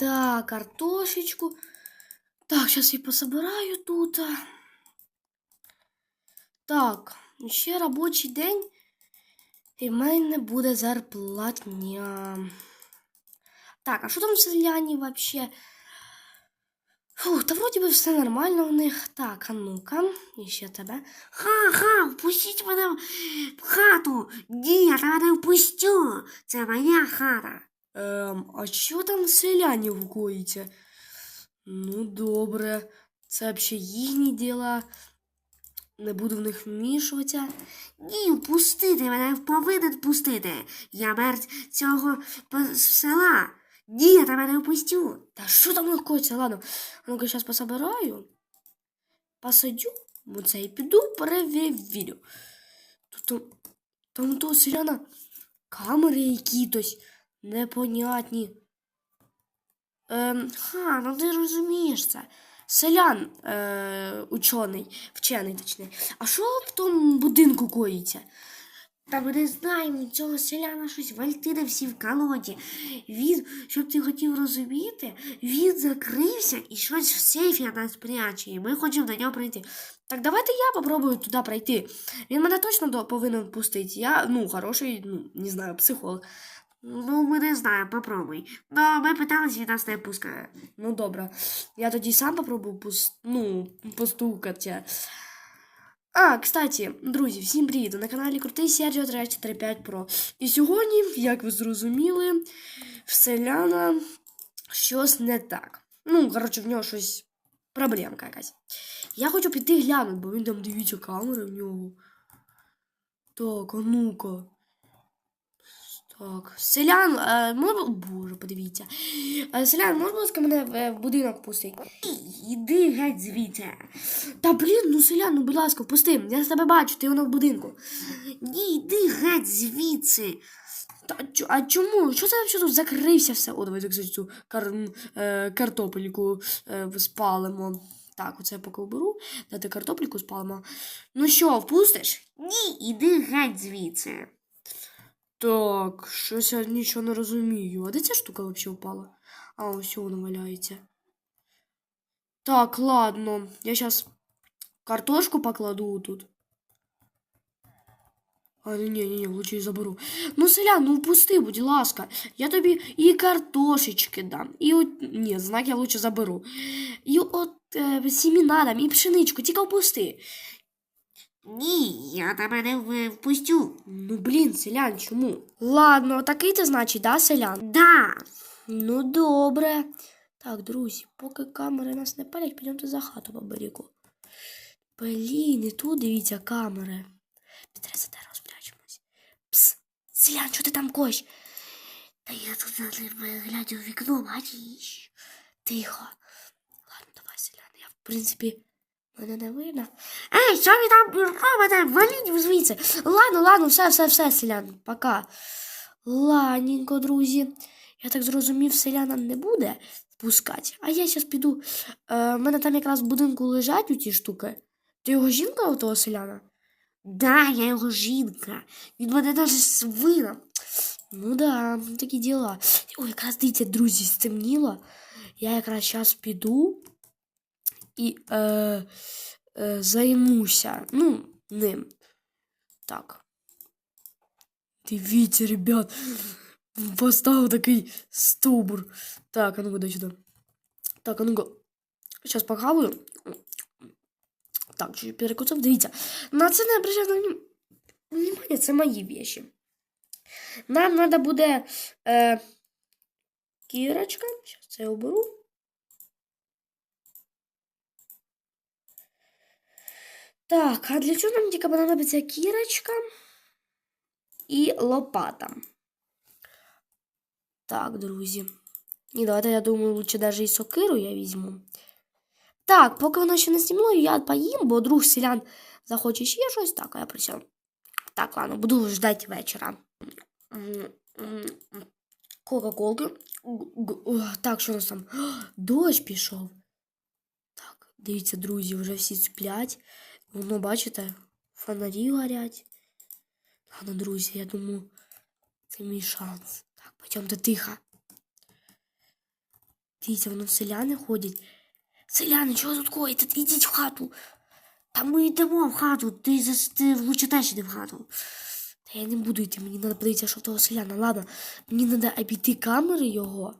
Так, картошечку. Так, зараз її пособираю тут. Так, ще робочий день. І в мене буде зарплатня. Так, а що там в селяні вообще? Фух, та вроді би все нормально у них. Так, а ну-ка, і ще тебе. Ха-ха, впустіть мене в хату. Ні, я тебе не впустю. Це моя хата. Ем, а що там селяні вкоїться? Ну, добре, це взагалі їхні діла. Не буду в них вмішуватися. Ні, впустити мене повинен впустити. Я мерть цього села. Ні, я тебе не впустю. Та що там легкоється? Ладно, ну-ка зараз пособираю. Посадю, оце і піду перевірю. Тут там, там у селяна камери якісь непонятні. Ем, ха, ну ти розумієш це. Селян е, учений, вчений точний. А що в тому будинку коїться? Та ми не знаємо, цього селяна щось вальтине всі в колоді. Він, щоб ти хотів розуміти, він закрився і щось в сейфі нас пряче, і ми хочемо до нього прийти. Так давайте я попробую туди пройти. Він мене точно повинен впустити. Я, ну, хороший, ну, не знаю, психолог. Ну, ми не знаємо, попробуй. Ну, ми питались, він нас не пускає. Ну, добре. Я тоді сам попробую пус... ну, постукати. А, кстати, друзі, всім привіт! На каналі Крутий Серджіо 345 Pro. І сьогодні, як ви зрозуміли, в селяна щось не так. Ну, коротше, в нього щось проблемка якась. Я хочу піти глянути, бо він там дивіться камери в нього. Так, а ну-ка. Так, селян, е, можна... Боже, подивіться. Е, селян, можна, будь ласка, мене в, е, будинок пустити? Іди геть звідси. Та блін, ну селян, ну будь ласка, впусти. Я з тебе бачу, ти воно в будинку. Ні, іди геть звідси. Та, а чо- а чому? Що це взагалі тут закрився все? О, давайте кстати, цю кар... картопельку спалимо. Так, оце я поки оберу. Дати картопельку спалимо. Ну що, впустиш? Ні, іди геть звідси. Так, щось я нічого не розумію. А де ця штука взагалі впала? А, ось вона валяється. Так, ладно. Я зараз картошку покладу тут. А, ні, ні, ні, лучше її заберу. Ну, селян, ну впусти, будь ласка. Я тобі і картошечки дам. І от. Ні, знак я лучше заберу. І от е, сіміна дам, і пшеничку, тільки впусти. Ні, я тебе не впустю. Ну, блін, селян, чому? Ладно, такий ти, значить, да, селян? Да. Ну, добре. Так, друзі, поки камери нас не палять, підемо за хату по берегу. Блін, і тут дивіться камери. Підре за дерево спрячемось. Пс, селян, що ти там кош? Та я тут глядю в вікно, бачиш. Тихо. Ладно, давай, селян, я, в принципі, мене не видно. Ей, що ви там робите? Валіть звідси. Ладно, ладно, все, все, все, селян, пока. Ладненько, друзі. Я так зрозумів, селяна не буде впускати. А я зараз піду. Е, мене там якраз в будинку лежать у ті штуки. Ти його жінка у того селяна? Да, я його жінка. Він мене навіть свина. Ну да, такі діла. Ой, якраз дивіться, друзі, стемніло. Я якраз зараз піду і е, е, займуся. Ну, ним. Так. Дивіться, ребят. Поставив такий стовбур. Так, а ну-ка, дай сюди. Так, а ну-ка. Зараз похаваю. Так, чуть перекусив. Дивіться. На це не обращайте вним- внимання, це мої вещи. Нам треба буде е, кірочка. Зараз це я оберу. Так, а для чого нам тільки понадобиться кірочка і лопата? Так, друзі. І давайте, я думаю, лучше даже і сокиру я візьму. Так, поки воно ще не стімло, я поїм, бо друг селян захоче ще щось, так, а я присяду. Так, ладно, буду ждать вечора. М, м, м. Кока-колки. Г- г- о, Так, що у нас там? Дощ пішов. Так, дивіться, друзі, вже всі сплять. Воно, бачите, фонарі горять. Ладно, друзі, я думаю, це мій шанс. Так, пойдемте тихо. Дивіться, воно селяни ходять. Селяни, чого тут коїте? Ідіть в хату. Та ми йдемо в хату, ти, ти лучше теж йди в хату. Та я не буду йти, мені треба подивитися, що в того селяна. Ладно, мені треба обійти камери його.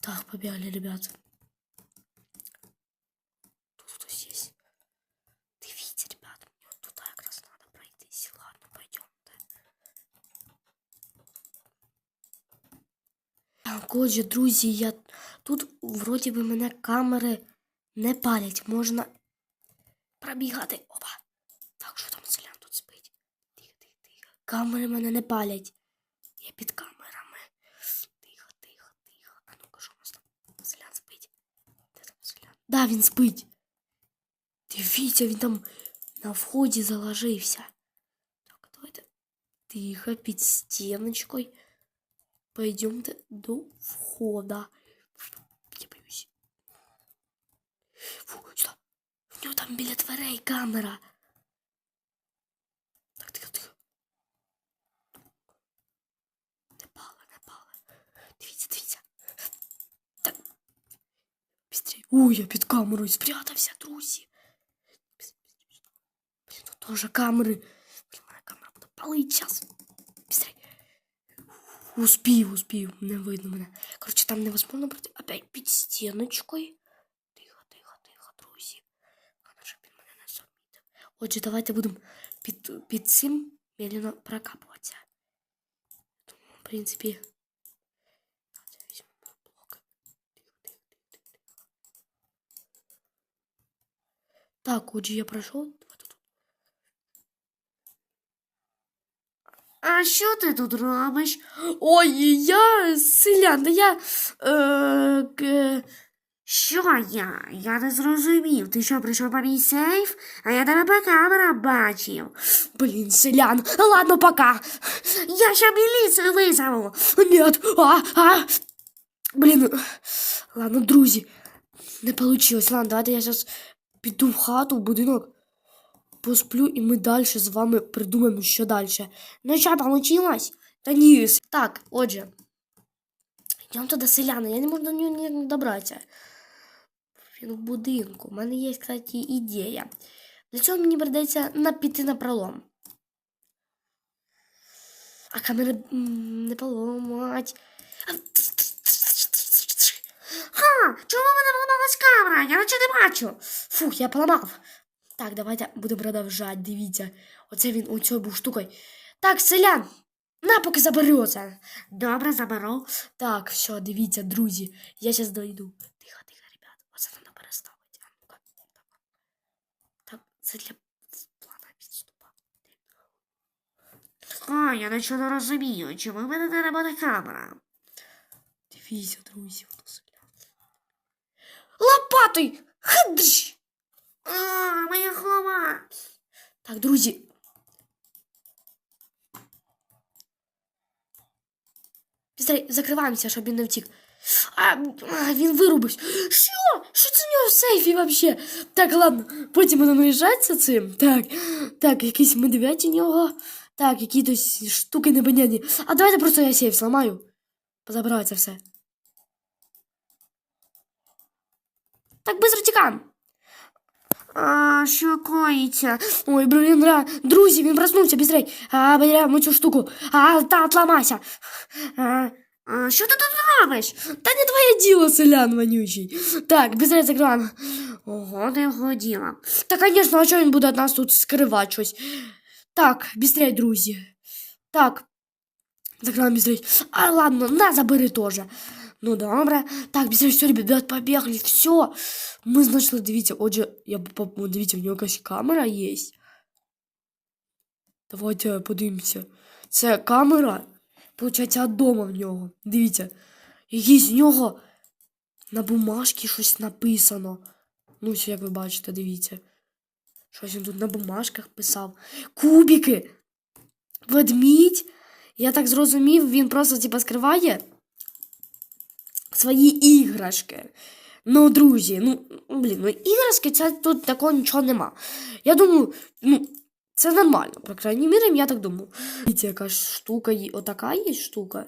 Так, побігли, ребят. Тут хтось є. Дивіться, ребята, мені от туди якраз треба пройтись. Ладно, пойдемте. Так, отже, друзі, я тут вроді би мене камери не палять. Можна пробігати. Опа. Так, що там селян тут спить? Тихо, тихо, тихо. Камери мене не палять. Я під камерами. Тихо, тихо, тихо. А ну-ка, що у нас там? Селян спить. Де там селян? Да, він спить. Дивіться, він там на вході заложився. Так, давайте. Тихо, під стіночкою. Пойдемте до входа. Я боюсь. Фу, сюда. У нього там біля дверей камера. Так, тихо, тихо. Не пали, не пали. Дивіться, дивіться. Так. Бістрій. Ой, я під камерою спрятався, друзі. Бістр, бістр, бістр. Блін, тут теж камери. Блін, моя камера буде палить час. Успів, успів. Не видно мене. Коротше, там невозможно пройти. Опять під стіночкою. Тихо, тихо, тихо, друзі. Головне, щоб він мене не замітив. Отже, давайте будемо під, під цим медленно прокапуватися. Тому, в принципі. Так, отже, я пройшов. Давайте тут. А що ти тут робиш? Ой, я селян, я. Е, к, Що я? Я не зрозумів. Ти що, прийшов по мій сейф? А я тебе по камерам бачив. блін, селян. Ладно, пока. Я ще міліцію визову. Нет, а, а. Блін, ладно, друзі, не получилось. Ладно, давайте я зараз піду в хату, в будинок, посплю, і ми далі з вами придумаємо, що далі. Ну що, получилось? Та ні. Так, отже. Йдемо туди селяна, я не можу до нього ніяк добратися. Він в будинку. У мене є, кстати, ідея. Для цього мені прийдеться напіти на пролом. А камери не поламать. Ха, чому мене поламалась камера? Я наче не бачу. Фух, я поламав. Так, давайте будемо продовжати. Дивіться. Оце він у цьому був штукою. Так, селян, на поки заберется. Добре, заберу. Так, все, дивіться, друзі. Я зараз дойду. Тихо, тихо, ребят. Оце треба переставити. А ну-ка. Так. Так, це для плана підступа. А, я нічого не розумію. Чому в мене не робота камера? Дивіться, друзі, воно селян. Лопатой! Хадж! Так, друзі. Закриваємося, щоб він не втік. А, він вирубився. Що? Що це у нього в сейфі вообще? Так, ладно, потім будемо наїжджатися цим. Так, так, якийсь медведь у нього. Так, якісь штуки непонятні. А давайте просто я сейф зламаю. Позабираю все. Так, быстро тікаємо. А, що коїться? Ой, блін, ра... друзі, він проснувся, бістрей. А, беремо цю штуку. А, та, отламайся. А, А, що ти тут робиш? та не твоє діло, селян вонючий. Так, бістрей закриваємо. Ого, не вгоділа. Та, звісно, а що він буде від нас тут скривати щось? Так, бістрей, друзі. Так. Закриваємо бістрей. А, ладно, на, забери теж. Ну, добре. Так, бістрей, все, ребят, побігли, все. Ми знайшли, дивіться, отже, я по- дивіться, в нього якась камера є. Давайте подивимося. Це камера, получається, дома в нього. Дивіться. Якийсь в нього на бумажці щось написано. Ну, ось, як ви бачите, дивіться. Щось він тут на бумажках писав. Кубики! Ведмідь! Я так зрозумів, він просто типа скриває свої іграшки. Ну, друзі, ну, блін, ну іграшки це тут такого нічого нема. Я думаю, ну, це нормально, по крайній мірі, я так думаю. Дивіться, яка штука є. Отака є штука.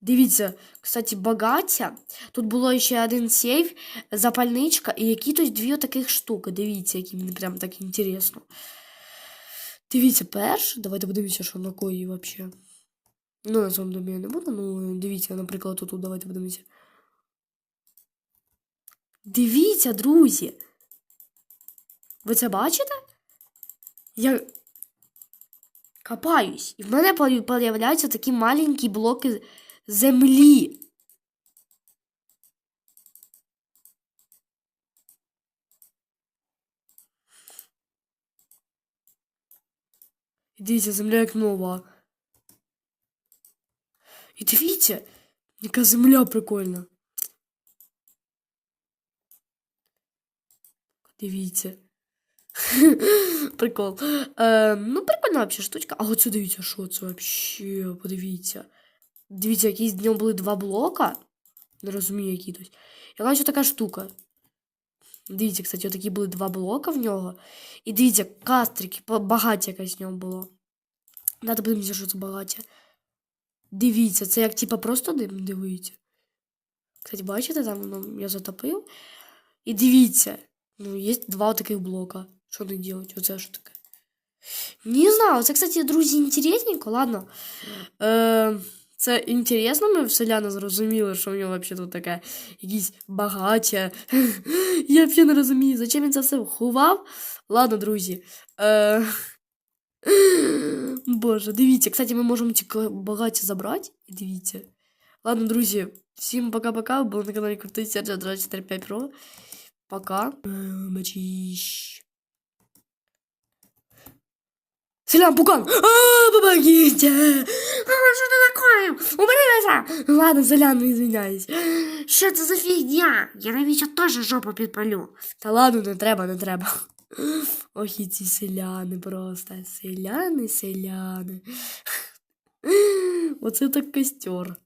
Дивіться, кстати, багаття. Тут було ще один сейф, запальничка і якісь дві таких штуки. Дивіться, які мені прям так інтересно. Дивіться, перше. Давайте подивимося, що на кої взагалі. Ну, на самом деле я не буду. Ну, дивіться, наприклад, тут давайте подивимося. Дивіться, друзі. Ви це бачите? Я копаюсь. І в мене появляються такі маленькі блоки землі. Дивіться, земля як нова. І дивіться, яка земля прикольна. Дивіться. Прикол. Ну, прикольна вообще штучка. А оце дивіться, що це вообще, подивіться. Дивіться, якісь в ньому були два блока. Не розумію, які тут. Якась така штука. Дивіться, кстати, отакі були два блока в нього. І дивіться, кастрики, ба- багаття якесь в ньому було. Надо подивитися, що це багаття. Дивіться, це як типа просто дим, дивіться. Кстати, бачите, там ну, я затопив. І дивіться, ну, є два таких блока. Що не делать? Оце що таке? Не знаю, це, кстати, друзі, інтересненько, ладно. Е, це інтересно, ми в селяни зрозуміли, що в нього взагалі тут таке якісь багаття. Я взагалі не розумію, зачем він це все ховав. Ладно, друзі. Е, Боже, дивіться, кстати, ми можемо ці багаття забрати. І дивіться. Ладно, друзі, всім пока-пока. Були на каналі Крутий Серджа 245 Pro. Пока. Е, Бачіш. Селян, пукан! А, помогите! А, що ти накоїв? Уберися! Ладно, Селян, ну, извиняюсь. Що це за фігня? Я навіщо теж жопу підпалю. Та ладно, не треба, не треба. Ох, і ці селяни просто. Селяни, селяни. Оце так костер.